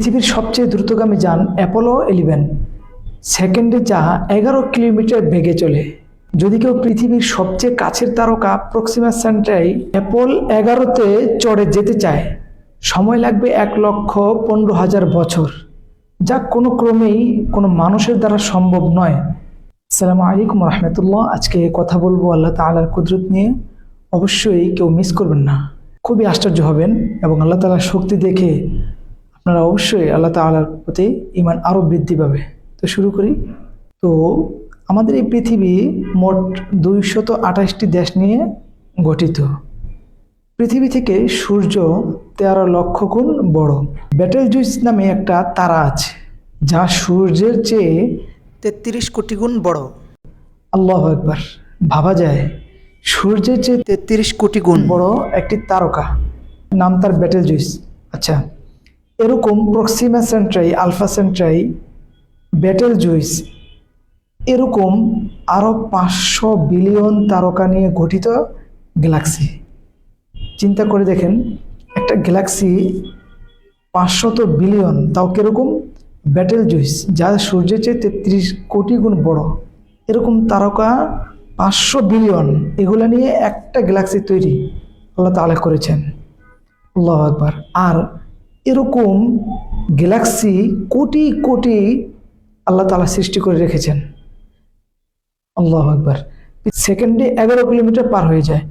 পৃথিবীর সবচেয়ে দ্রুতগামী যান অ্যাপোলো ইলেভেন সেকেন্ডে যা এগারো কিলোমিটার বেগে চলে। যদি কেউ পৃথিবীর সবচেয়ে কাছের তারকা প্রক্সিমা সেন্টাই অ্যাপল এগারোতে চড়ে যেতে চায়, সময় লাগবে এক লক্ষ পনেরো হাজার বছর। যা কোনো ক্রমেই কোনো মানুষের দ্বারা সম্ভব নয়। সালাম আলাইকুম রহমতুল্লাহ। আজকে কথা বলব আল্লাহ তালার কুদরত নিয়ে। অবশ্যই কেউ মিস করবেন না। খুবই আশ্চর্য হবেন এবং আল্লাহ তালার শক্তি দেখে আপনারা অবশ্যই আল্লাহ তালার প্রতি ইমান আরও বৃদ্ধি পাবে। তো শুরু করি। তো আমাদের এই পৃথিবী মোট দুইশত আঠাশটি দেশ নিয়ে গঠিত। পৃথিবী থেকে সূর্য তেরো লক্ষ গুণ বড়। ব্যাটেল জুইস নামে একটা তারা আছে, যা সূর্যের চেয়ে তেত্রিশ কোটি গুণ বড়। আল্লাহ একবার ভাবা যায় সূর্যের চেয়ে তেত্রিশ কোটি গুণ বড় একটি তারকা। নাম তার ব্যাটেল জুইস আচ্ছা এরকম Proxima Centauri alpha Centauri Betelgeuse এরকম আরও পাঁচশো বিলিয়ন তারকা নিয়ে গঠিত গ্যালাক্সি চিন্তা করে দেখেন, একটা গ্যালাক্সি পাঁচশত বিলিয়ন, তাও কীরকম? ব্যাটেল জুইস যা সূর্যের চেয়ে তেত্রিশ কোটি গুণ বড়। এরকম তারকা পাঁচশো বিলিয়ন, এগুলো নিয়ে একটা গ্যালাক্সি তৈরি। আল্লাহ তালা করেছেন। আল্লাহ একবার আর এরকম গ্যালাক্সি কোটি কোটি আল্লাহ তালা সৃষ্টি করে রেখেছেন। আল্লাহ একবার সেকেন্ডে এগারো কিলোমিটার পার হয়ে যায়।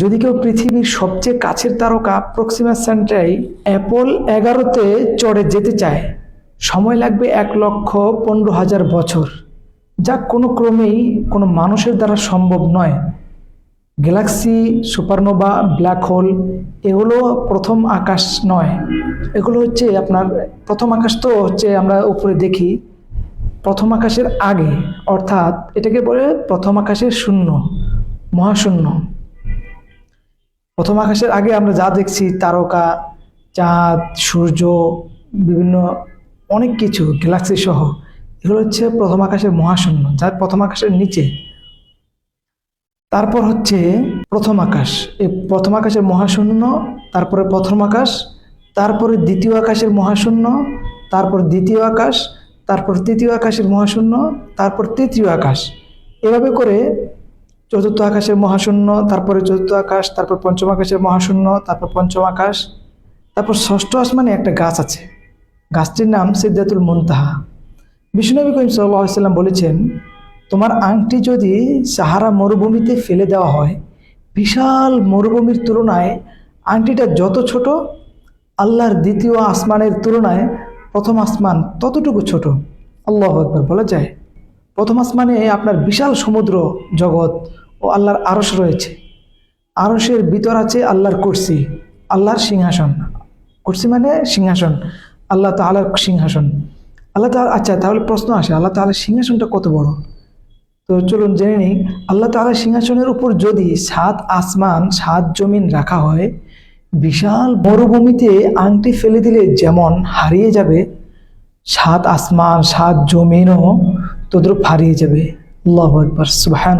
যদি কেউ পৃথিবীর সবচেয়ে কাছের তারকা প্রক্সিমা সেন্টাই অ্যাপল এগারোতে চড়ে যেতে চায়, সময় লাগবে এক লক্ষ পনেরো হাজার বছর। যা কোনো ক্রমেই কোনো মানুষের দ্বারা সম্ভব নয়। গ্যালাক্সি, সুপারনোভা, ব্ল্যাক হোল, এগুলো প্রথম আকাশ নয়। এগুলো হচ্ছে আপনার, প্রথম আকাশ তো হচ্ছে আমরা উপরে দেখি। প্রথম আকাশের আগে, অর্থাৎ এটাকে বলে প্রথম আকাশের শূন্য, মহাশূন্য। প্রথম আকাশের আগে আমরা যা দেখছি, তারকা, চাঁদ, সূর্য, বিভিন্ন অনেক কিছু, গ্যালাক্সি সহ, এগুলো হচ্ছে প্রথম আকাশের মহাশূন্য, যার প্রথম আকাশের নিচে। তারপর হচ্ছে প্রথম আকাশ। এই প্রথম আকাশের মহাশূন্য, তারপরে প্রথম আকাশ, তারপরে দ্বিতীয় আকাশের মহাশূন্য, তারপর দ্বিতীয় আকাশ, তারপর তৃতীয় আকাশের মহাশূন্য, তারপর তৃতীয় আকাশ। এভাবে করে চতুর্থ আকাশের মহাশূন্য, তারপরে চতুর্থ আকাশ, তারপর পঞ্চম আকাশের মহাশূন্য, তারপর পঞ্চম আকাশ, তারপর ষষ্ঠ আসমানে একটা গাছ আছে। গাছটির নাম সিদ্ধাতুল মুনতাহা। বিষ্ণুনবী করিম সাল্লাম বলেছেন তোমার আংটি যদি সাহারা মরুভূমিতে ফেলে দেওয়া হয়, বিশাল মরুভূমির তুলনায় আংটিটা যত ছোট, আল্লাহর দ্বিতীয় আসমানের তুলনায় প্রথম আসমান ততটুকু ছোট। আল্লাহ একবার বলা যায়। প্রথম আসমানে আপনার বিশাল সমুদ্র জগৎ ও আল্লাহর আরস রয়েছে। আরসের ভিতর আছে আল্লাহর কুরসি, আল্লাহর সিংহাসন। কুরসি মানে সিংহাসন, আল্লাহ তালার সিংহাসন। আল্লাহ তালা আচ্ছা তাহলে প্রশ্ন আসে, আল্লাহ তালার সিংহাসনটা কত বড়? তো চলুন জেনে নিই, আল্লাহ তালার সিংহাসনের উপর যদি সাত আসমান, সাত জমিন রাখা হয়, বিশাল মরুভূমিতে আংটি ফেলে দিলে যেমন হারিয়ে যাবে, সাত আসমান, সাত জমিনও তদ্রুপ হারিয়ে যাবে। একবার সুবাহান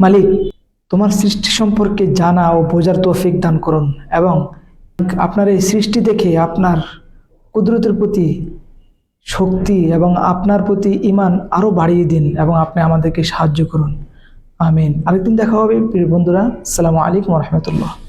মালিক, তোমার সৃষ্টি সম্পর্কে জানা ও বোঝার তৌফিক দান করুন এবং আপনার এই সৃষ্টি দেখে আপনার কুদরতের প্রতি শক্তি এবং আপনার প্রতি ইমান আরও বাড়িয়ে দিন এবং আপনি আমাদেরকে সাহায্য করুন। আমিন। আরেকদিন দেখা হবে, প্রিয় বন্ধুরা। আসসালামু আলাইকুম রহমতুল্লাহ।